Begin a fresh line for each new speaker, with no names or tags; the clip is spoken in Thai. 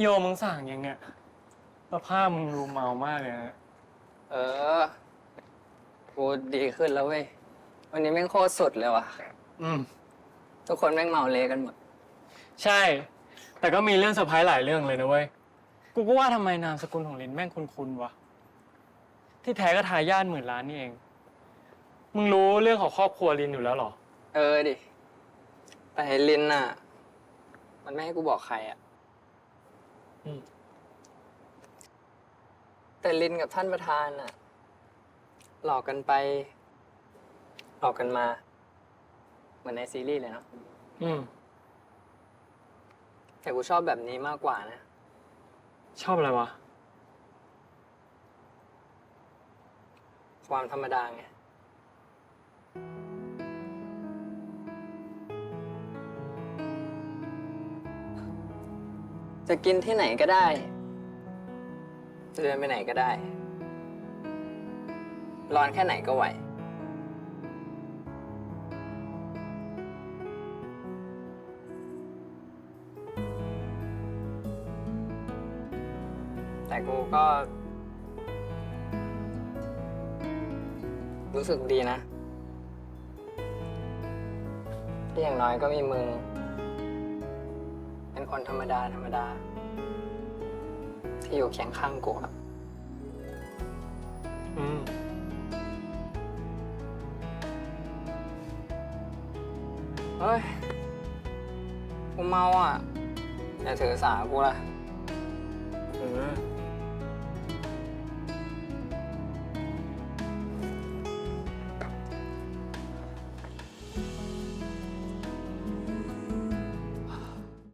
โยมึงสั่งยังเนี่ยสภาพมึงดูเมามากเลยนะ
เออ กูดีขึ้นแล้วเว้ย วันนี้แม่งโคตรสุดเลยว่ะ
อืม
ทุกคนแม่งเมาเละกันหมด
ใช่ แต่ก็มีเรื่องเซอร์ไพรส์หลายเรื่องเลยนะเว้ย กูก็ว่าทำไมนามสกุลของลินแม่งคุ้นๆวะ ที่แท้ก็ทายาทหมื่นล้านนี่เอง มึงรู้เรื่องของครอบครัวลินอยู่แล้วเหรอ
เออดิ แต่ไอ้ลินน่ะ มันไม่ให้กูบอกใครอะ
อืม
แต่ลินกับท่านประธานน่ะหลอกกันไป หลอกกันมา เหมือนในซีรีส์เลยเนาะ
อืม
แต่กูชอบแบบนี้มากกว่านะ
ชอบอะไรวะ
ความธรรมดาไง จะกินที่ไหนก็ได้ จะเดินไปไหนก็ได้ ร้อนแค่ไหนก็ไหว แต่กูก็ รู้สึกดีนะที่อย่างน้อยก็มีมึง เป็นคนธรรมดาธรรมดา ที่อยู่เคียงข้างกูอะ
อืม
เฮ้ย กูเมาอะ อย่าถือสากูละ
อืม